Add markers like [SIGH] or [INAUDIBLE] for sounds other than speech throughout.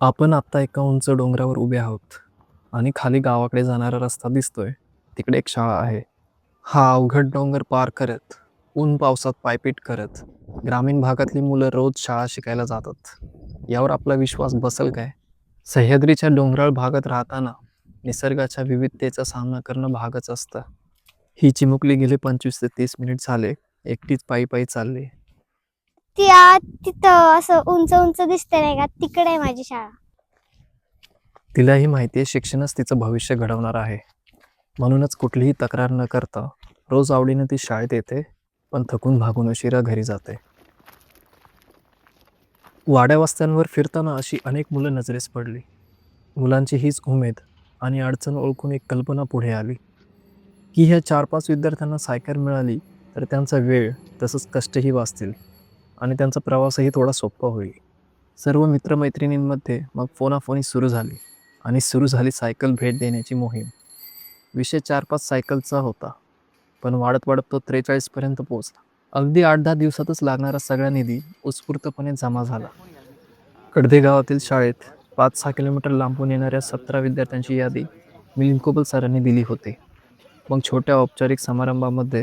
आपण आत्ता एका उंच डोंगरावर उभे आहोत आणि खाली गावाकडे जाणारा रस्ता दिसतोय. तिकडे एक शाळा आहे. हा अवघड डोंगर पार करत ऊन पावसात पायपीट करत ग्रामीण भागातली मुलं रोज शाळा शिकायला जातात. यावर आपला विश्वास बसल काय? सह्याद्रीच्या डोंगराळ भागात राहताना निसर्गाच्या विविधतेचा सामना करणं भागच असतं. ही चिमुकली गेले पंचवीस ते तीस मिनिट झाले. एकटीच पायी पायी चालली. त्या तिथं असं उंच उंच दिसते नाही का? तिकडे आहे माझी शाळा. तिलाही माहिती आहे शिक्षणच तिचं भविष्य घडवणार आहे. म्हणूनच कुठलीही तक्रार न करता रोज आवडीनं ती शाळेत येते पण थकून भागून उशिरा घरी जाते. वाड्या वस्त्यांवर फिरताना अशी अनेक मुलं नजरेस पडली. मुलांची हीच उमेद आणि अडचण ओळखून एक कल्पना पुढे आली. की ह्या चार पाच विद्यार्थ्यांना सायकल मिळाली तर त्यांचा वेळ तसंच कष्टही वाचतील. आणि त्यांचा प्रवासही थोडा सोपा होईल. सर्व मित्रमैत्रिणींमध्ये मग फोनाफोनी सुरू झाली आणि सुरू झाली सायकल भेट देण्याची मोहीम. विषय चार पाच सायकलचा होता पण वाढत वाढत तो त्रेचाळीसपर्यंत पोहोचला. अगदी आठ दहा दिवसातच लागणारा सगळा निधी उत्स्फूर्तपणे जमा झाला. कडदे गावातील शाळेत पाच सहा किलोमीटर लांबून येणाऱ्या सतरा विद्यार्थ्यांची यादी मिलिंद सरांनी दिली होती. मग छोट्या औपचारिक समारंभामध्ये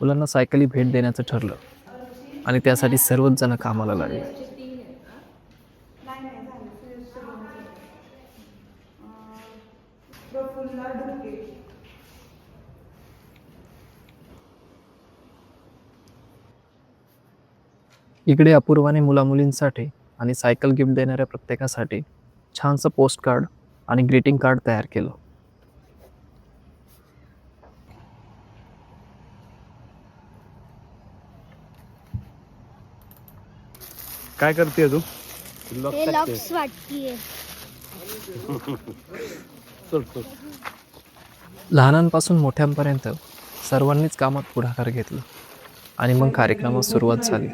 मुलांना सायकली भेट देण्याचं ठरलं. आणि त्यासाठी सर्वच जण कामाला लागले. इकडे अपूर्वाने मुलामुलींसाठी आणि सायकल गिफ्ट देणाऱ्या प्रत्येकासाठी छानसं पोस्ट कार्ड आणि ग्रीटिंग कार्ड तयार केलं. काय करते तू? हे लॉक्स वाटतीये. लहानांपासून मोठ्यांपर्यंत सर्वांनीच कामात पुढाकार घेतला आणि मग कार्यक्रमास सुरुवात झाली.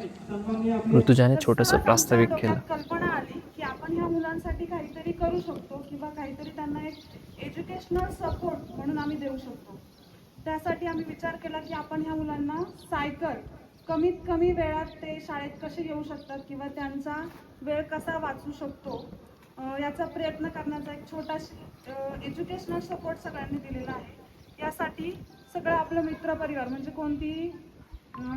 ऋतुजाने छोटंसं प्रास्ताविक केलं. त्यात कल्पना आली की आपण ह्या मुलांसाठी काहीतरी करू शकतो किंवा काहीतरी त्यांना एक एज्युकेशनल सपोर्ट म्हणून आम्ही देऊ शकतो. त्यासाठी आम्ही विचार केला की आपण ह्या मुलांना सायकल कमीत कमी वेळात ते शाळेत कसे येऊ शकतात किंवा त्यांचा वेळ कसा वाचू शकतो याचा प्रयत्न करण्याचा एक छोटाशी एज्युकेशनल सपोर्ट सगळ्यांनी दिलेला आहे. यासाठी सगळं आपलं मित्रपरिवार म्हणजे कोणती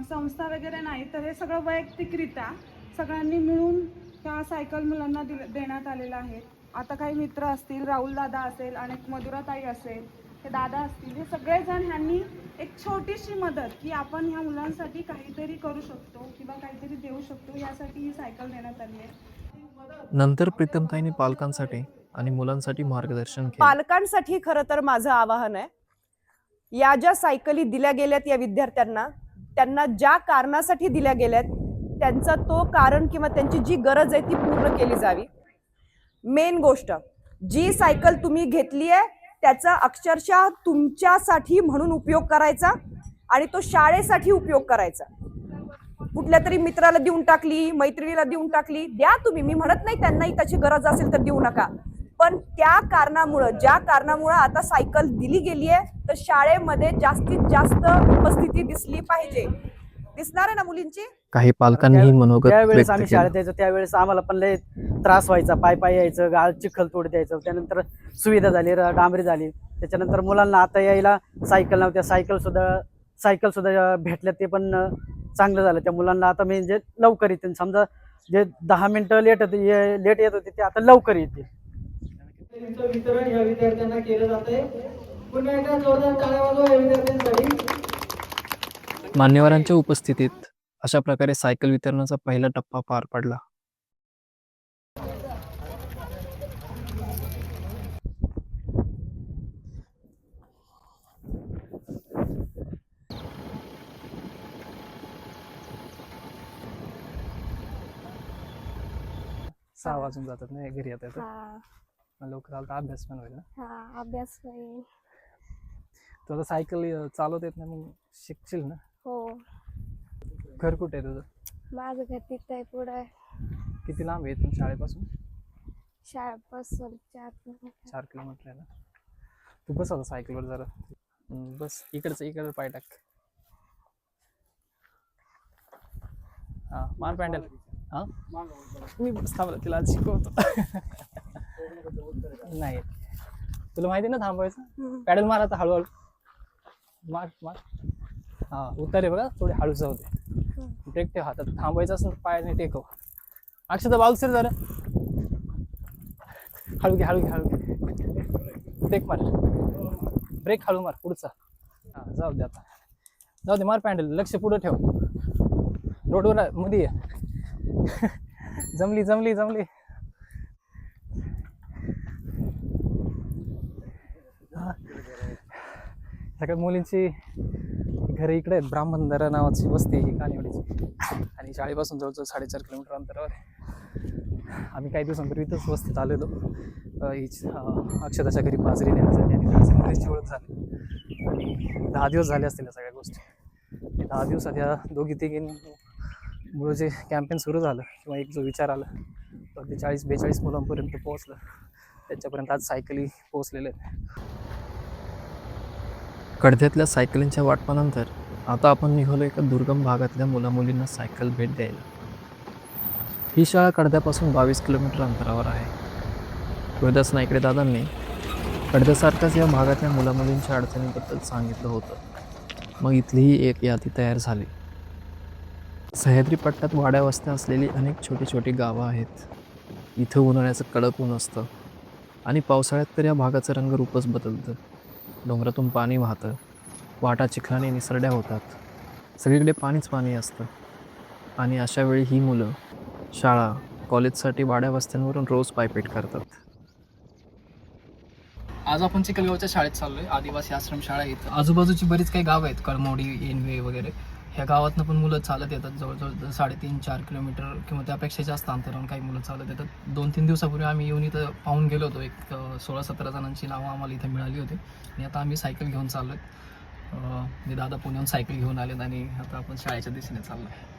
संस्था वगैरे नाही तर हे सगळं वैयक्तिकरित्या सगळ्यांनी मिळून त्या सायकल मुलांना दिल देण्यात आलेलं आहे. आता काही मित्र असतील राहुल दादा असेल अनेक मधुराताई असेल हे दादा असतील हे सगळेजण ह्यांनी एक छोटीशी मदत की आपण ह्या मुलांसाठी काहीतरी करू शकतो किंवा काहीतरी देऊ शकतो यासाठी ही सायकल देण्यात आली आहे. नंतर प्रीतमताईने पालकांसाठी आणि मुलांसाठी मार्गदर्शन केलं. पालकांसाठी खरं तर माझं आवाहन आहे या ज्या सायकली दिल्या गेल्यात या विद्यार्थ्यांना त्यांना ज्या कारणासाठी दिल्या गेल्यात त्यांचा तो कारण किंवा त्यांची जी गरज आहे ती पूर्ण केली जावी. मेन गोष्ट जी सायकल तुम्ही घेतली आहे त्याचा अक्षरशः तुमच्यासाठी म्हणून उपयोग करायचा आणि तो शाळेसाठी उपयोग करायचा. कुठल्या तरी मित्राला देऊन टाकली मैत्रिणीला देऊन टाकली द्या तुम्ही. मी म्हणत नाही त्यांनाही त्याची गरज असेल तर देऊ नका. पण त्या कारणामुळं ज्या कारणामुळं आता सायकल दिली गेली आहे तर शाळेमध्ये जास्तीत जास्त उपस्थिती दिसली पाहिजे. दिसणार आहे ना मुलींची? काही पालकांनीही मनोगत त्यावेळेस व्यक्त आम्ही शाळेत यायचो त्यावेळेस आम्हाला पण लय त्रास व्हायचा. पाय पाय यायचं गाळ चिखल तोड द्यायचं त्यानंतर सुविधा झाली र- डांबरी झाली. त्याच्यानंतर मुलांना आता यायला सायकल नव्हत्या. सायकल सुद्धा सायकल सुद्धा भेटल्या ते पण चांगलं झालं. त्या मुलांना आता म्हणजे लवकर येतील समजा जे दहा मिनिटं लेट होते लेट येत होते ते आता लवकर त्यांचं वितरण या विद्यार्थ्यांना केलं जात आहे पुन्हा एकदा जोरदार टाळ्या वाजवा या विद्यार्थ्यांसाठी. मान्यवरांच्या उपस्थितीत अशा प्रकारे सायकल वितरणाचा पहिला टप्पा पार पडला. सहा वाजून जातात ना घरी येतात लवकर आला तर अभ्यास पण होईल ना? हा अभ्यास होईल. तू आता सायकल चालवता येत नाही मग शिकशील ना? हो. घर कुठे आहे तुझं? माझं घर तिथं आहे पुढं किती लांब आहे इथून शाळेपासून? शाळेपासून चार किलोमीटर. चार किलोमीटर आहे ना? तू बस आता सायकलवर जरा. हम्म, बस. इकडचं इकडं पाय टाक. हा मार पॅन्डल. हा? मी बस थांबला तिला आज शिकवतो. नाही. तुला माहिती ना थांबायचं पॅडल मार आता हळूहळू. मार मार. हा उतार आहे बघा थोडी हळू जाऊ दे. ब्रेक ठेव. हातात थांबायचं असेल पायाने टेकव. अक्षता बाजू सर जरा हळू घे हळू घे हळू घे. ब्रेक मार. ब्रेक हळू मार पुढचा. हा जाऊ दे आता. जाऊ दे मार पॅन्डल. लक्ष पुढं ठेव. रोडवर मध्ये. जमली जमली जमली. सगळ्या मुलींची घरे इकडे आहेत. ब्राह्मणदरा नावाची वस्ती ही कानिवडीची. आणि शाळेपासून जवळजवळ साडेचार किलोमीटर अंतरावर आहे. आम्ही काही दिवसांपूर्वी इथंच वस्तीत आलेलो. ही अक्षताच्या घरी बाजरी नेण्यासाठी आणि त्याचे ओळख झाली. आणि दहा दिवस झाले असतील या सगळ्या गोष्टी. दहा दिवसात या दोघी तिघींमुळं जे कॅम्पेन सुरू झालं किंवा एक जो विचार आला तो अगदी चाळीस बेचाळीस मुलांपर्यंत पोहोचलं. त्याच्यापर्यंत आज सायकली पोहोचलेले आहेत. कडध्यातल्या सायकलींच्या वाटपानंतर आता आपण निघालो एका दुर्गम भागातल्या मुलामुलींना सायकल भेट द्यायला. ही शाळा कडद्यापासून बावीस किलोमीटर अंतरावर आहे. तुळदास नाईकडे दादांनी कडद्यासारख्याच या भागातल्या मुलामुलींच्या अडचणीबद्दल सांगितलं होतं. मग इथलीही एक यादी तयार झाली. सह्याद्री पट्ट्यात वाड्या वस्त्या असलेली अनेक छोटी छोटी गावं आहेत. इथं उन्हाळ्याचं कडक ऊन असतं आणि पावसाळ्यात तर या भागाचं रंगरूपच बदलतं. डोंगरातून पाणी वाहतं. वाटा चिखलाने निसरड्या होतात. सगळीकडे पाणीच पाणी असतं. आणि अशा वेळी ही मुलं शाळा कॉलेजसाठी वाड्या वस्त्यांवरून रोज पायपीट करतात. आज आपण चिखलगावच्या शाळेत चाललोय. आदिवासी आश्रम शाळा इथं. आजूबाजूची बरीच काही गावं आहेत. कळमोडी एनवे वगैरे. ह्या गावातनं पण मुलं चालत येतात जवळजवळ साडेतीन चार किलोमीटर किंवा त्यापेक्षा जास्त अंतरावरून काही मुलं चालत येतात. दोन तीन दिवसापूर्वी आम्ही येऊन इथं पाहून गेलो होतो. एक सोळा सतरा जणांची नावं आम्हाला इथं मिळाली होती. आणि आता आम्ही सायकल घेऊन चाललो आहे मी दादा पुण्याहून सायकल घेऊन आलेत आणि आता आपण शाळेच्या दिशेने चाललो आहे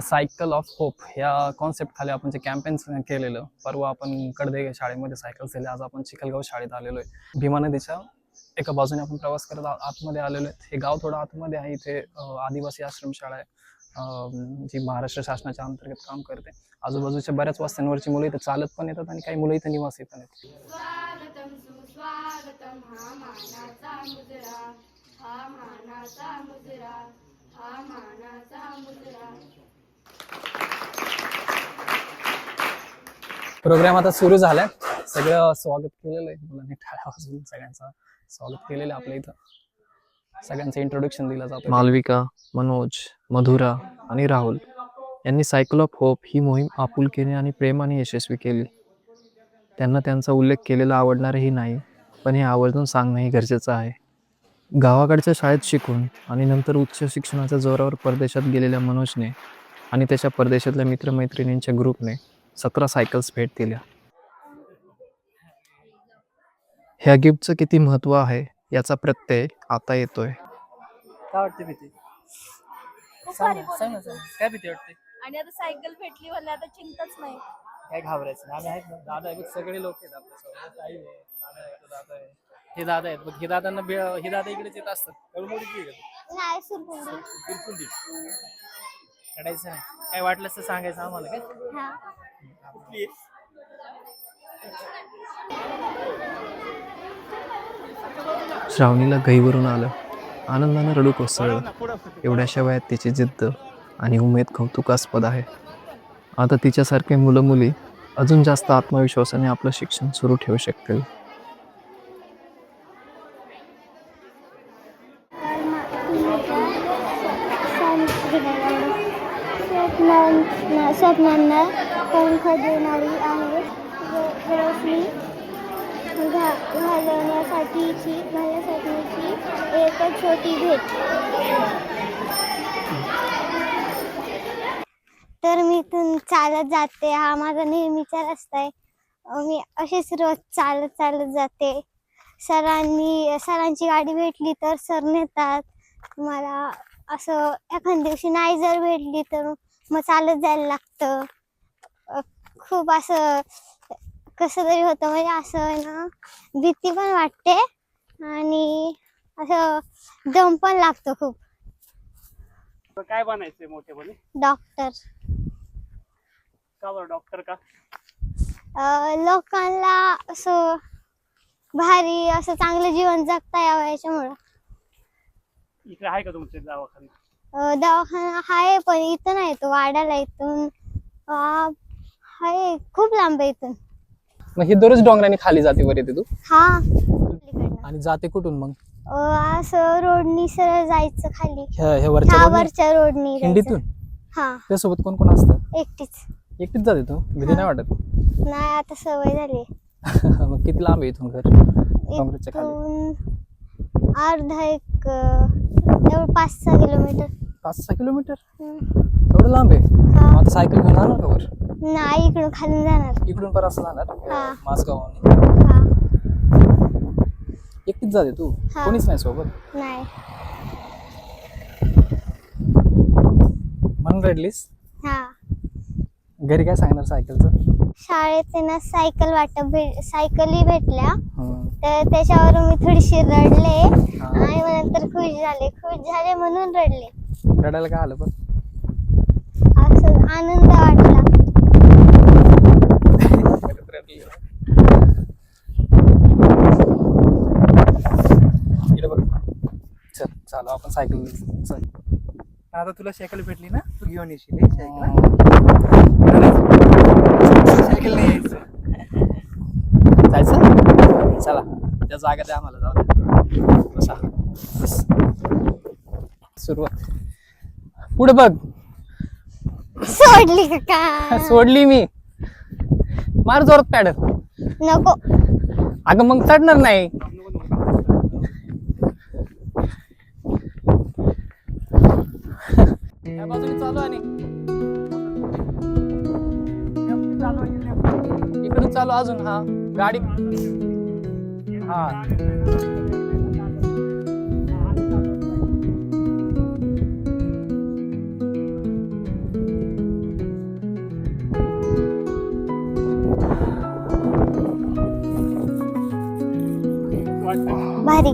सायकल ऑफ होप या कॉन्सेप्ट खाली आपण जे कॅम्पेन्स केलेलं परवा आपण कडदे शाळेमध्ये सायकल केले आज आपण चिखलगाव शाळेत आलेलो आहे. भीमा नदीच्या एका बाजूने आपण प्रवास करत आतमध्ये आलेलो आहे हे गाव थोडं आतमध्ये आहे इथे आदिवासी आश्रमशाळा आहे. जी महाराष्ट्र शासनाच्या अंतर्गत काम करते. आजूबाजूच्या बऱ्याच वस्त्यांवरची मुलं इथं चालत पण येतात आणि काही मुलं इथं निवासी पण येतात स्वागतम सुस्वागतम हा मानाचा मुजरा हा मानाचा मुजरा हा मानाचा मुजरा प्रोग्राम आता सुरू झालाय. सगळं स्वागत केलेलं आहे. मुलांनी टाळ्या वाजून सगळ्यांचं स्वागत केलेलं आहे आपल्या इथं. सगळ्यांचं इंट्रोडक्शन दिलं जातं मालविका मनोज मधुरा आणि राहुल यांनी सायकल ऑफ होप ही मोहीम आपुलकीने आणि प्रेमाने यशस्वी केली. त्यांना त्यांचा उल्लेख केलेला आवडणारही नाही पण हे आवर्जून सांगणंही गरजेचं आहे. गावाकडच्या शाळेत शिकून आणि नंतर उच्च शिक्षणाच्या जोरावर परदेशात गेलेल्या मनोजने आणि त्याच्या परदेशातल्या मित्रमैत्रिणींच्या ग्रुपने सतरा सायकल्स भेट दिल्या ह्या गिफ्टचं किती महत्त्व आहे याचा प्रत्यय आता येतोय. काय वाटते भीती सांग ना, सांग ना, सांग ना. काय भीती वाटते? आणि आता सायकल भेटली म्हणजे आता चिंताच नाही. काय घाबरायचं? नाही. आम्ही आहेत ना. दादा आहे बघ, सगळे लोक आहेत आपल्यासोबत आई आहे दादा आहे तो दादा आहे. हे दादा आहेत. बघ हे दादांना बे- हे दादा इकडेच येत असतात. कळमोडीची आहे का? नाही सुरकुंडी. बिलकुल रडायचं नाही. काय वाटलंच तर सांगायचं आम्हाला काय? हा. कुठली? श्रावणीला गहीवरून आलं. आनंदानं रडू कोसळलं. एवढ्याशा वयात तिची जिद्द आणि उमेद कौतुकास्पद आहे. आता तिच्यासारखे मुलं मुली अजून जास्त आत्मविश्वासाने आपलं शिक्षण सुरू ठेवू शकतील. स्वप्नांना स्वप्नांना पंख देणारी आहे रोशनी घा- घालवण्यासाठीची घालण्यासाठीची एक छोटी भेट. तर मी इथून चालत जाते. हा माझा नेहमीचा रस्ता आहे. मी असेच रोज चालत चालत जाते. सरांनी सरांची गाडी भेटली तर सर नेतात. मला असं एखाद्या दिवशी नाही जर भेटली तर मग चालत जायला लागतं. खूप असं कसं तरी होतं म्हणजे असं ना भीती पण वाटते आणि असं दम पण लागतो खूप. तर काय बनायचंय मोठेपणी? डॉक्टर. का बरं डॉक्टर का? अ, लोकांना असं भारी असं चांगलं जीवन जगता यावं याच्यामुळं. इकडे आहे का तुमचे दवाखाना? अ, दवाखाना आहे पण इथं नाही तो वाड्याला इथून अ, आहे खूप लांब आहे इथून. मग ही दररोज डोंगराने खाली जाते वर येते तू? हा. आणि जाते कुठून मग? अ, असं रोडनी सरळ जायचं खाली. ह्या ह्या वरच्या ह्या road ने? वरच्या रोडनी. खिंडीतून हा. त्यासोबत कोण कोण असतं? एकटीच. एकटीच जाते तू? भीती नाही वाटत? नाही आता सवय झाली. [LAUGHS] मग किती लांब आहे इथून घर? डोंगराच्या खाली? इथून अर्धा एक अ, पाच सहा किलोमीटर. पाच सहा किलोमीटर? हम्म. एवढं लांब आहे? हा. आता सायकल घेऊन जाणार का वर? नाही इकडून खाली जाणार. इकडून पर असं जाणार. मासगाव हा. एकटीच जाते तू? हा. कोणीच नाही सोबत? नाही. म्हणून रडलीस? हा. घरी काय सांगणार सायकलचं? शाळेत त्यांना सायकल वाटप भेट सायकली भेटल्या. हम्म. तर त्याच्यावर मी थोडीशी रडले हा. आणि मग नंतर खुश झाले. खुश झाले म्हणून रडले. रडायला काय आलं पण? असं आनंद वाटला इकडे बघ चल चालू आपण सायकल चल आता तुला सायकल भेटली ना? तू घेऊन येशील सायकल सायकल नाही यायचं. जायचं? चला त्या जागा द्या आम्हाला जाऊ द्या बसा. सुरुवात. पुढे बघ. सोडली का सोडली मी. मार जोरात पॅडल नको. अगं मग चढणार नाही. या बाजूने चालू आणि इकडून चालू अजून हा. गाडी. हा. भारी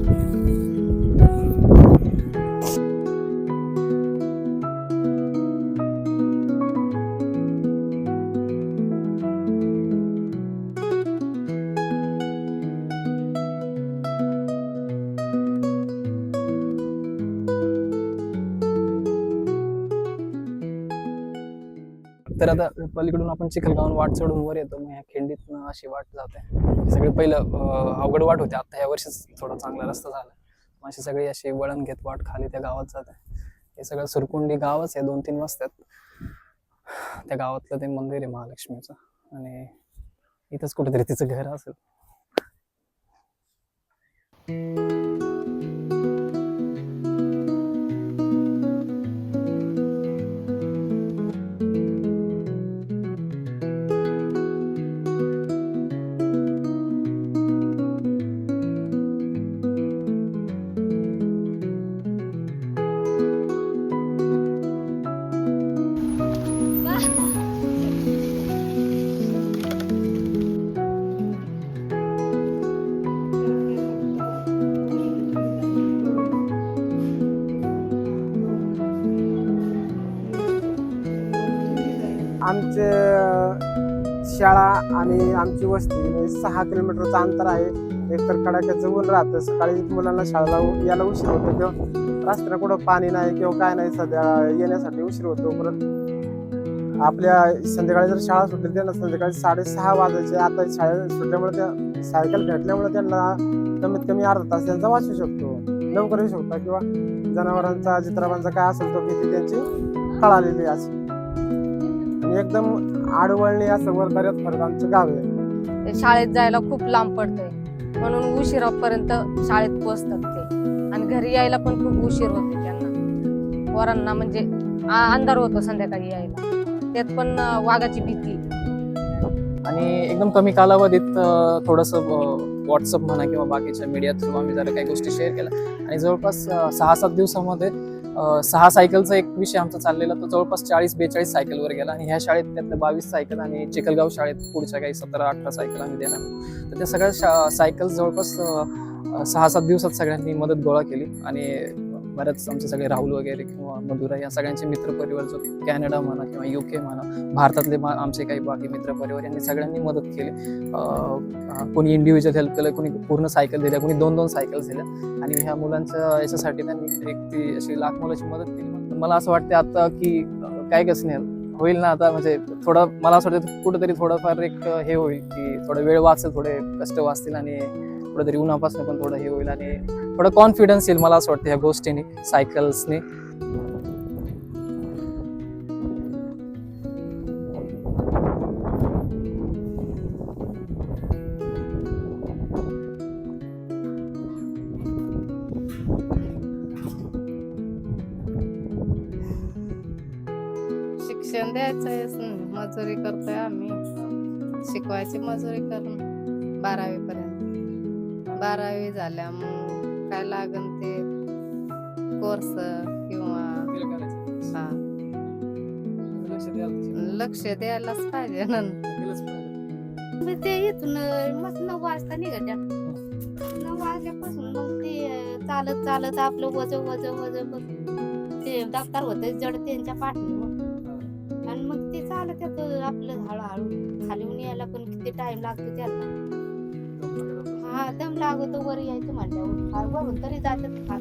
तर आता पलीकडून आपण चिखलगावून वाट चढून वर येतो. मग ह्या खिंडीतनं अशी वाट जाते. सगळी सगळे पहिलं अवघड वाट होते. आता ह्या वर्षीच थोडा चांगला रस्ता झाला. मग अशी सगळी अशी वळण घेत वाट खाली त्या गावात जाते. हे सगळं सुरकुंडी गावच आहे. दोन तीन वाजतात त्या गावातलं ते मंदिर आहे महालक्ष्मीचं. आणि इथंच कुठेतरी तिचं घर असेल. आमचे शाळा आणि आमची वस्ती म्हणजे सहा किलोमीटरचं अंतर आहे. एकतर कडाक्याचं ऊन राहतं. सकाळी मुलांना शाळेला यायला उशीर होतो किंवा रस्त्याला कुठं पाणी नाही किंवा काय नाही सध्या येण्यासाठी उशीर होतो. परत आपल्या संध्याकाळी जर शाळा सुटली त्यांना संध्याकाळी साडेसहा वाजायचे. आता शाळा सुटल्यामुळे त्या सायकल भेटल्यामुळे त्यांना कमीत कमी अर्धा तास त्यांचा वाचू शकतो. लवकर येऊ शकतो किंवा जनावरांचा चित्राबांचा काय असेल तो भीती त्यांची कळालेली असेल आणि एकदम आडवळणी असं वरदाऱ्यात फरक आमचं गाव आहे. शाळेत जायला खूप लांब पडतंय. म्हणून उशिरापर्यंत शाळेत पोचतात ते. आणि घरी यायला पण खूप उशीर होते त्यांना. पोरांना म्हणजे अंधार होतो संध्याकाळी यायला. त्यात पण वाघाची भीती. आणि एकदम कमी कालावधीत थोडंसं व्हॉट्सअप म्हणा किंवा बाकीच्या मीडिया थ्रू आम्ही जरा काही गोष्टी शेअर केल्या. आणि जवळपास सहा सात दिवसामध्ये सहा सायकलचा एक विषय आमचा चाललेला तो जवळपास चाळीस बेचाळीस सायकलवर गेला. आणि ह्या शाळेत त्यातल्या बावीस सायकल आणि चिखलगाव शाळेत पुढच्या काही सतरा अठरा सायकल आम्ही देणार. तर त्या सगळ्या शा सायकल जवळपास सहा सात दिवसात सगळ्यांनी मदत गोळा केली. आणि बऱ्याच आमचे सगळे राहुल वगैरे किंवा मधुरा या सगळ्यांचे मित्रपरिवार जो कॅनडा म्हणा किंवा यू के म्हणा भारतातले मा- आमचे काही बाकी मित्रपरिवार यांनी सगळ्यांनी मदत केली. कोणी इंडिव्हिज्युअल हेल्प केलं कोणी पूर्ण सायकल दिल्या कोणी दोन दोन सायकल दिल्या. आणि ह्या मुलांच्या याच्यासाठी त्यांनी एक ती अशी लाख मुलाची मदत केली. मला असं वाटतं आता की काय कसं नाही होईल ना आता म्हणजे थोडं मला असं वाटतं कुठंतरी थोडंफार एक हे होईल की थोडं वेळ वाचेल थोडे कष्ट वाचतील आणि कुठेतरी उन्हापासून पण थोडं हे होईल आणि थोडं कॉन्फिडन्स येईल मला असं वाटतं ह्या गोष्टीने सायकल्सने शिक्षण द्यायचं मजुरी करतोय आम्ही. शिकवायची मजुरी करून बारावी पर्यंत बारावी झाल्या मग काय लागन ते कोर्स किंवा हा. लक्ष द्यायलाच पाहिजे नंतर ते इथून मग नऊ वाजता निघत्या. नऊ वाजल्यापासून मग ते चालत चालत आपलं वज वज वज ते दप्तर होतं जड त्यांच्या पाठीवर. आणि मग ते चालत येतं आपलं हळूहळू. खाली यायला पण किती टाइम लागतो त्याला हा दम लागतो वर यायचं म्हटल्यावर फार वरून तरी जातात. फार